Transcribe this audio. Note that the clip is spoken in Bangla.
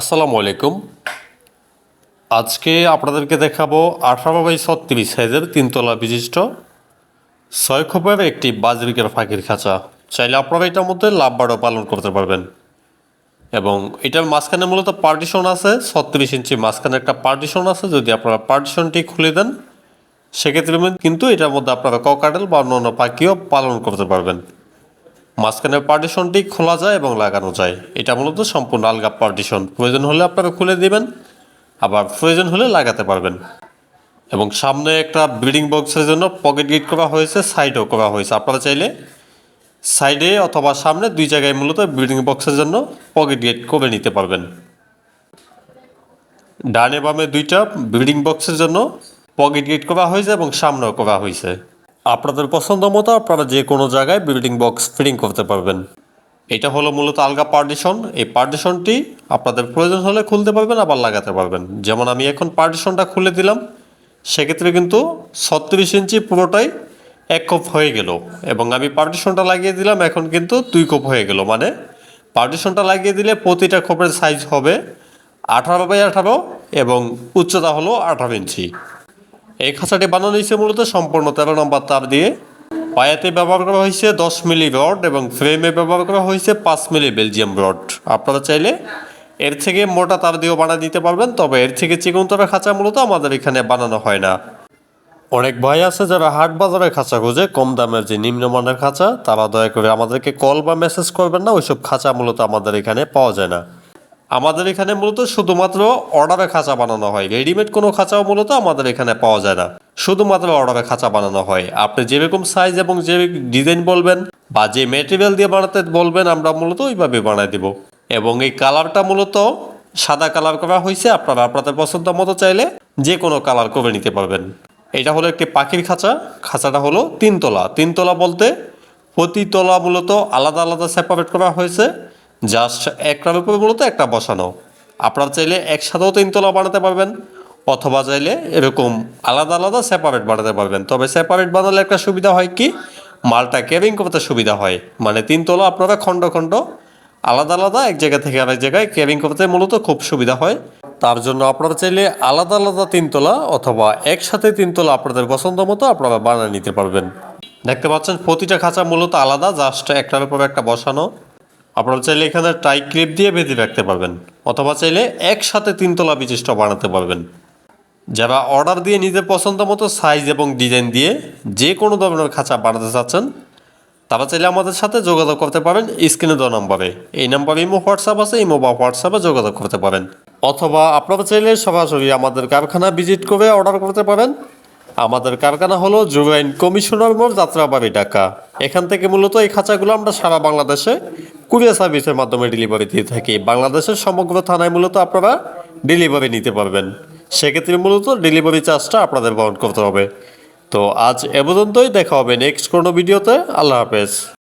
আসসালামু আলাইকুম। আজকে আপনাদেরকে দেখাবো আঠারো বাই ছত্রিশ সাইজের তিনতলা বিশিষ্ট ছয় খোপের একটি বাজরিকের ফাঁকির খাঁচা। চাইলে আপনারা এটার মধ্যে লাভ বারো পালন করতে পারবেন। এবং এটার মাঝখানে মূলত পার্টিশন আছে, ছত্রিশ ইঞ্চি মাঝখানে একটা পার্টিশন আছে। যদি আপনারা পার্টিশনটি খুলে দেন, সেক্ষেত্রে কিন্তু এটার মধ্যে আপনারা ককাটেল বা অন্য অন্য পাখিও পালন করতে পারবেন। মাঝখানের পার্টিশনটি খোলা যায় এবং লাগানো যায়। এটা মূলত সম্পূর্ণ আলগা পার্টিশন। প্রয়োজন হলে আপনারা খুলে দিবেন, আবার প্রয়োজন হলে লাগাতে পারবেন। এবং সামনে একটা ব্রিডিং বক্সের জন্য পকেট গেট করা হয়েছে, সাইডও করা হয়েছে। আপনারা চাইলে সাইডে অথবা সামনে দুই জায়গায় মূলত ব্রিডিং বক্সের জন্য পকেট গেট করে নিতে পারবেন। ডানে বামে দুইটা ব্রিডিং বক্সের জন্য পকেট গেট করা হয়েছে এবং সামনেও করা হয়েছে। আপনাদের পছন্দ মতো আপনারা যে কোনো জায়গায় বিল্ডিং বক্স ফিটিং করতে পারবেন। এটা হলো মূলত আলগা পার্টিশন এই পার্টিশনটি আপনাদের প্রয়োজন হলে খুলতে পারবেন, আবার লাগাতে পারবেন। যেমন আমি এখন পার্টিশনটা খুলে দিলাম, সেক্ষেত্রে কিন্তু ছত্রিশ ইঞ্চি পুরোটাই এক কোপ হয়ে গেল। এবং আমি পার্টিশনটা লাগিয়ে দিলাম, এখন কিন্তু দুই কোপ হয়ে গেল। মানে পার্টিশনটা লাগিয়ে দিলে প্রতিটা খোপের সাইজ হবে আঠারো বাই আঠারো এবং উচ্চতা হলো আঠারো ইঞ্চি। এই খাঁচাটি বানানো হয়েছে মূলত সম্পূর্ণ তেরো নম্বর তার দিয়ে। পায়াতে ব্যবহার করা হয়েছে দশ মিলি রড এবং ফ্রেমে ব্যবহার করা হয়েছে পাঁচ মিলি বেলজিয়াম রড। আপনারা চাইলে এর থেকে মোটা তার দিয়েও বানিয়ে দিতে পারবেন, তবে এর থেকে চিকন খাঁচা মূলত আমাদের এখানে বানানো হয় না। অনেক ভাই আছে যারা হাট বাজারে খাঁচা খোঁজে, কম দামের যে নিম্নমানের খাঁচা, তারা দয়া করে আমাদেরকে কল বা মেসেজ করবেন না, ওইসব খাঁচা মূলত আমাদের এখানে পাওয়া যায় না। আমাদের এখানে মূলত শুধুমাত্র অর্ডারে খাঁচা বানানো হয়। রেডিমেড কোনো খাঁচাও মূলত আমাদের এখানে পাওয়া যায় না। শুধুমাত্র অর্ডারে খাঁচা বানানো হয়। আপনি যেরকম সাইজ এবং যে ডিজাইন বলবেন বা যে মেটেরিয়াল দিয়ে বানাতে বলবেন, আমরা মূলত ওইভাবে বানাই দেব। এবং এই কালারটা মূলত সাদা কালার করা হয়েছে। আপনারা আপনাদের পছন্দ মতো চাইলে যে কোনো কালার করে নিতে পারবেন। এটা হলো একটি পাখির খাঁচা। খাঁচাটা হলো তিনতলা। তিনতলা বলতে প্রতি তলা মূলত আলাদা আলাদা সেপারেট করা হয়েছে। জাস্ট একটার উপরে মূলত একটা বসানো। আপনারা চাইলে একসাথেও তিনতলা বানাতে পারবেন, অথবা চাইলে এরকম আলাদা আলাদা সেপারেট বানাতে পারবেন। তবে সেপারেট বানালে একটা সুবিধা হয় কি? মালটা ক্যারিং করতে সুবিধা হয়। মানে তিনতলা আপনারা খণ্ড খণ্ড আলাদা আলাদা এক জায়গা থেকে আরেক জায়গায় ক্যারিং করতে মূলত খুব সুবিধা হয়। তার জন্য আপনারা চাইলে আলাদা আলাদা তিনতলা অথবা একসাথে তিনতলা আপনাদের পছন্দ মতো আপনারা বানিয়ে নিতে পারবেন। দেখতে পাচ্ছেন, প্রতিটা খাঁচা মূলত আলাদা জাস্ট একটার উপর একটা বসানো। আপনারা চাইলে এখানে টাই ক্লিপ দিয়ে বেঁধে রাখতে পারবেন, অথবা চাইলে একসাথে তিনতলা বিশিষ্ট বানাতে পারবেন। যারা অর্ডার দিয়ে নিজের পছন্দ মতো সাইজ এবং ডিজাইন দিয়ে যে কোনো ধরনের খাঁচা বানাতে চাচ্ছেন, তারা চাইলে আমাদের সাথে যোগাযোগ করতে পারেন স্ক্রিনে দেওয়া নম্বরে। এই নাম্বারে ইমো, হোয়াটসঅ্যাপ আছে, ইমো বা হোয়াটসঅ্যাপে যোগাযোগ করতে পারেন। অথবা আপনারা চাইলে সরাসরি আমাদের কারখানা ভিজিট করে অর্ডার করতে পারেন। আমাদের কারখানা হলো জুবাইন কমিশনার মোড়, যাত্রাবাড়ি, ঢাকা। এখান থেকে মূলত এই খাঁচাগুলো আমরা সারা বাংলাদেশে কুরিয়ার সার্ভিসের মাধ্যমে ডেলিভারি দিয়ে থাকি। বাংলাদেশের সমগ্র থানায় মূলত আপনারা ডেলিভারি নিতে পারবেন। সেক্ষেত্রে মূলত ডেলিভারি চার্জটা আপনাদের বহন করতে হবে। তো আজ এ পর্যন্তই, দেখা হবে নেক্সট কোনো ভিডিওতে। আল্লাহ হাফেজ।